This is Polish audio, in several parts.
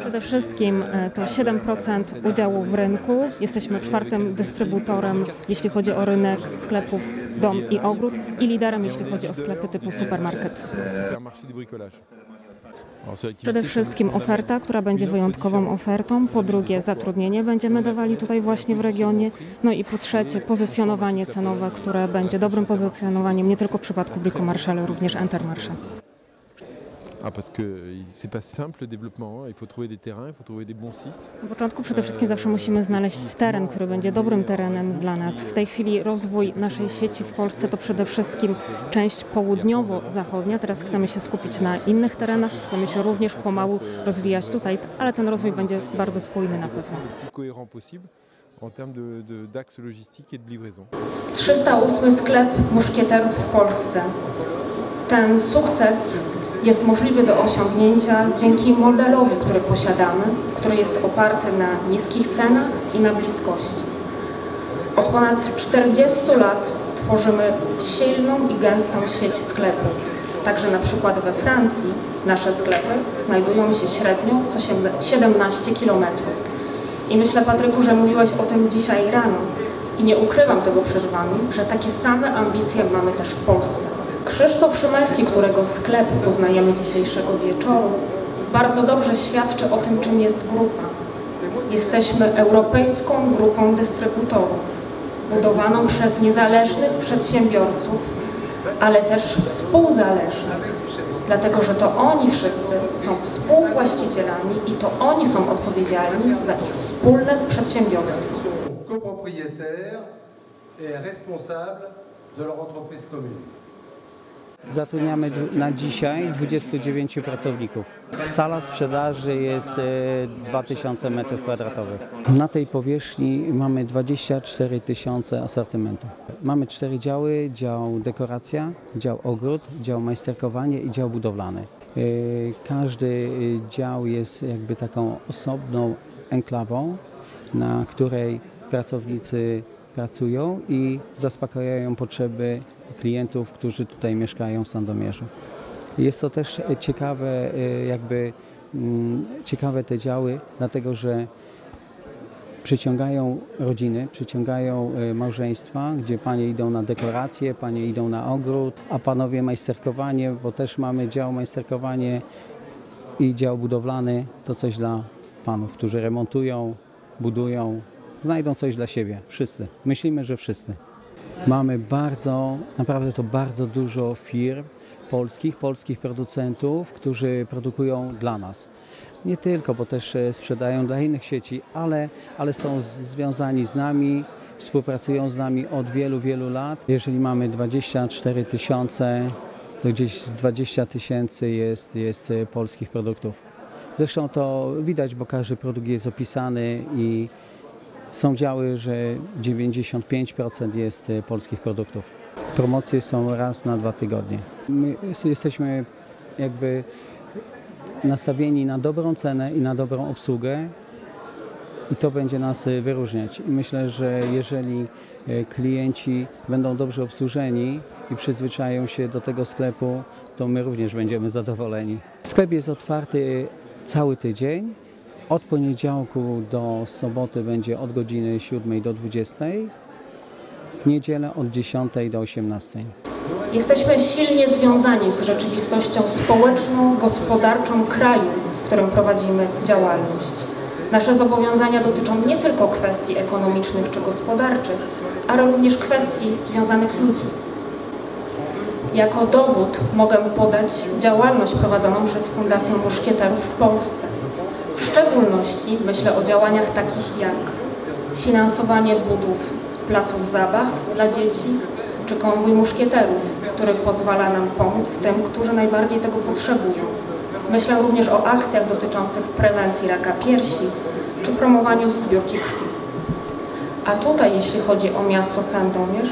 Przede wszystkim e, to 7% udziału w rynku. Jesteśmy czwartym dystrybutorem, jeśli chodzi o rynek sklepów dom i ogród i liderem, jeśli chodzi o sklepy typu supermarket. Przede wszystkim oferta, która będzie wyjątkową ofertą. Po drugie zatrudnienie będziemy dawali tutaj właśnie w regionie. No i po trzecie pozycjonowanie cenowe, które będzie dobrym pozycjonowaniem nie tylko w przypadku Bricomarché, ale również Intermarché. Ah, parce que il- c'est pas simple le développement. Il faut trouver des terrains, il faut trouver des bons sites. Na początku przede wszystkim zawsze musimy znaleźć teren, który będzie dobrym terenem dla nas. W tej chwili rozwój naszej sieci w Polsce to przede wszystkim część południowo-zachodnia. Teraz chcemy się skupić na innych terenach, chcemy się również pomału rozwijać tutaj, ale ten rozwój będzie bardzo spójny na pewno. Cohérent possible en termes de- de- d'axe logistique et de livraison. 308 sklep muszkieterów w Polsce. Ten sukces jest możliwy do osiągnięcia dzięki modelowi, który posiadamy, który jest oparty na niskich cenach i na bliskości. Od ponad 40 lat tworzymy silną i gęstą sieć sklepów. Także na przykład we Francji nasze sklepy znajdują się średnio co siedem- 17 kilometrów. I myślę, Patryku, że mówiłeś o tym dzisiaj rano. I nie ukrywam tego przed Wami, że takie same ambicje mamy też w Polsce. Krzysztof Szymański, którego sklep poznajemy dzisiejszego wieczoru, bardzo dobrze świadczy o tym, czym jest grupa. Jesteśmy europejską grupą dystrybutorów, budowaną przez niezależnych przedsiębiorców, ale też współzależnych, dlatego że to oni wszyscy są współwłaścicielami i to oni są odpowiedzialni za ich wspólne przedsiębiorstwo. copropriétaires et responsables de leur entreprise commune. Zatrudniamy na dzisiaj 29 pracowników. Sala sprzedaży jest e, 2000 m2. Na tej powierzchni mamy 24 tysiące asortymentu. Mamy cztery działy, dział dekoracja, dział ogród, dział majsterkowanie i dział budowlany. E, Każdy e, dział jest jakby taką osobną enklawą, na której pracownicy pracują i zaspokajają potrzeby klientów, którzy tutaj mieszkają w Sandomierzu. Jest to też ciekawe, e, jakby mm, ciekawe te działy, dlatego że przyciągają rodziny, przyciągają e, małżeństwa, gdzie panie idą na dekoracje, panie idą na ogród, a panowie majsterkowanie, bo też mamy dział majsterkowanie i dział budowlany, to coś dla panów, którzy remontują, budują, znajdą coś dla siebie. Wszyscy. Myślimy, że wszyscy. Mamy bardzo, naprawdę to bardzo dużo firm polskich, polskich producentów, którzy produkują dla nas. Nie tylko, bo też e, sprzedają dla innych sieci, ale, ale są związani z nami, współpracują z nami od wielu, wielu lat. Jeżeli mamy 24 tysiące, to gdzieś z 20 tysięcy jest, jest e, polskich produktów. Zresztą to widać, bo każdy produkt jest opisany i są działy, że 95% jest e, polskich produktów. Promocje są raz na dwa tygodnie. My jesteśmy jakby nastawieni na dobrą cenę i na dobrą obsługę i to będzie nas e, wyróżniać. I myślę, że jeżeli e, klienci będą dobrze obsłużeni i przyzwyczają się do tego sklepu, to my również będziemy zadowoleni. Sklep jest otwarty cały tydzień. Od poniedziałku do soboty będzie od godziny 7 do 20, w niedzielę od 10 do 18. Jesteśmy silnie związani z rzeczywistością społeczną, gospodarczą kraju, w którym prowadzimy działalność. Nasze zobowiązania dotyczą nie tylko kwestii ekonomicznych czy gospodarczych, ale również kwestii związanych z ludźmi. Jako dowód mogę podać działalność prowadzoną przez Fundację Muszkieterów w Polsce. W szczególności myślę o działaniach takich jak finansowanie budów placów zabaw dla dzieci, czy konwój muszkieterów, który pozwala nam pomóc tym, którzy najbardziej tego potrzebują. Myślę również o akcjach dotyczących prewencji raka piersi, czy promowaniu zbiórki krwi. A tutaj, jeśli chodzi o miasto Sandomierz,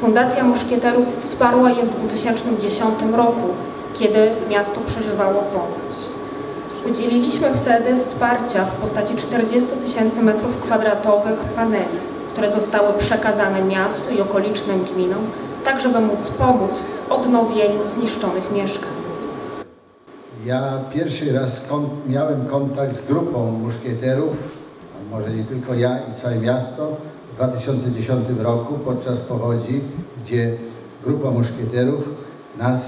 Fundacja Muszkieterów wsparła je w 2010 roku, kiedy miasto przeżywało powódź. Udzieliliśmy wtedy wsparcia w postaci 40 tysięcy metrów kwadratowych paneli, które zostały przekazane miastu i okolicznym gminom, tak żeby móc pomóc w odnowieniu zniszczonych mieszkań. Ja pierwszy raz miałem kontakt z grupą muszkieterów, a może nie tylko ja i całe miasto, w 2010 roku podczas powodzi, gdzie grupa muszkieterów nas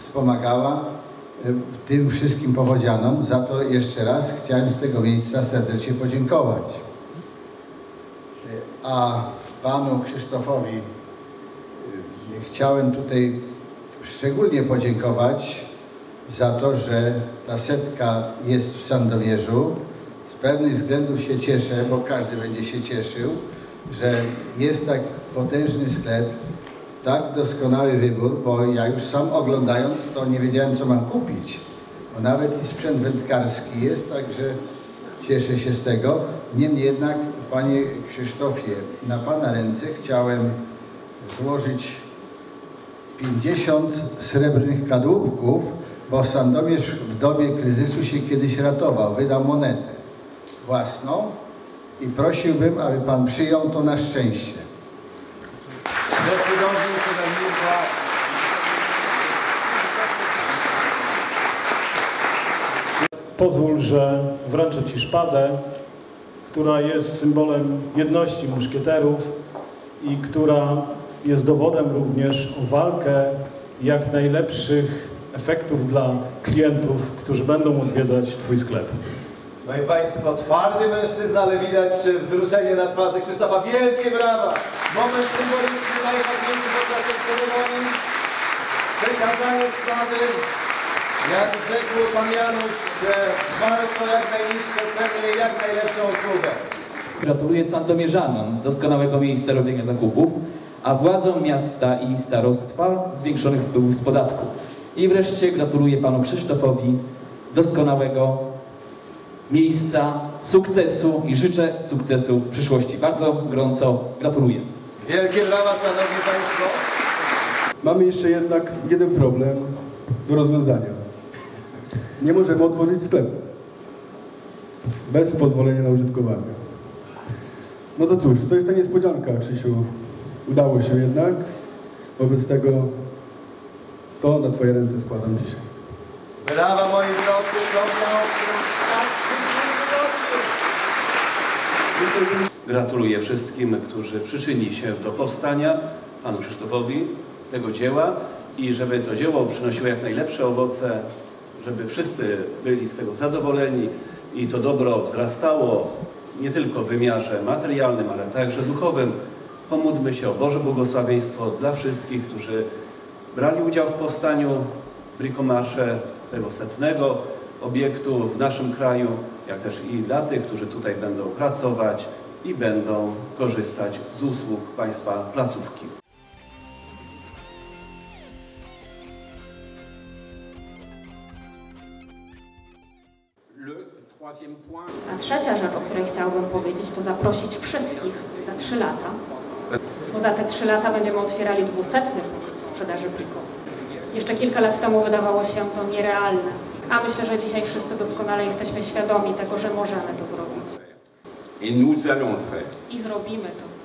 wspomagała tym wszystkim powodzianom. Za to jeszcze raz chciałem z tego miejsca serdecznie podziękować. E, A panu Krzysztofowi e, chciałem tutaj szczególnie podziękować za to, że ta setka jest w Sandomierzu. Z pewnych względów się cieszę, bo każdy będzie się cieszył, że jest tak potężny sklep, tak doskonały wybór, bo ja już sam oglądając to nie wiedziałem co mam kupić. Bo nawet i sprzęt wędkarski jest, także cieszę się z tego. Niemniej jednak, Panie Krzysztofie, na Pana ręce chciałem złożyć 50 srebrnych kadłubków, bo Sandomierz w dobie kryzysu się kiedyś ratował. Wydał monetę własną i prosiłbym, aby Pan przyjął to na szczęście. Pozwól, że wręczę Ci szpadę, która jest symbolem jedności muszkieterów i która jest dowodem również o walkę jak najlepszych efektów dla klientów, którzy będą odwiedzać Twój sklep. No i Państwo, twardy mężczyzna, ale widać wzruszenie na twarzy Krzysztofa. Wielkie brawa! Moment symboliczny, najważniejszy podczas tej ceremonii. Przekazanie szpady. Jak rzekł Pan Janusz, walczą jak najniższe ceny i jak najlepszą usługę. Gratuluję Sandomierzanom doskonałego miejsca robienia zakupów, a władzom miasta i starostwa zwiększonych wpływów z podatku. I wreszcie gratuluję panu Krzysztofowi doskonałego miejsca, sukcesu i życzę sukcesu w przyszłości. Bardzo gorąco gratuluję. Wielkie brawa, Szanowni Państwo. Mamy jeszcze jednak jeden problem do rozwiązania. Nie możemy otworzyć sklepu bez pozwolenia na użytkowanie. No to cóż, to jest ta niespodzianka, Krzysiu. Udało się jednak. Wobec tego to na Twoje ręce składam dzisiaj. Brawa moi drodzy. Gratuluję wszystkim, którzy przyczynili się do powstania, panu Krzysztofowi, tego dzieła i żeby to dzieło przynosiło jak najlepsze owoce, żeby wszyscy byli z tego zadowoleni i to dobro wzrastało nie tylko w wymiarze materialnym, ale także duchowym. Pomódlmy się o Boże błogosławieństwo dla wszystkich, którzy brali udział w powstaniu Brikomarsze, tego setnego obiektu w naszym kraju, jak też i dla tych, którzy tutaj będą pracować i będą korzystać z usług Państwa placówki. A trzecia rzecz, o której chciałabym powiedzieć, to zaprosić wszystkich za trzy lata, bo za te trzy lata będziemy otwierali dwusetny punkt sprzedaży Brico. Jeszcze kilka lat temu wydawało się to nierealne, a myślę, że dzisiaj wszyscy doskonale jesteśmy świadomi tego, że możemy to zrobić. I zrobimy to.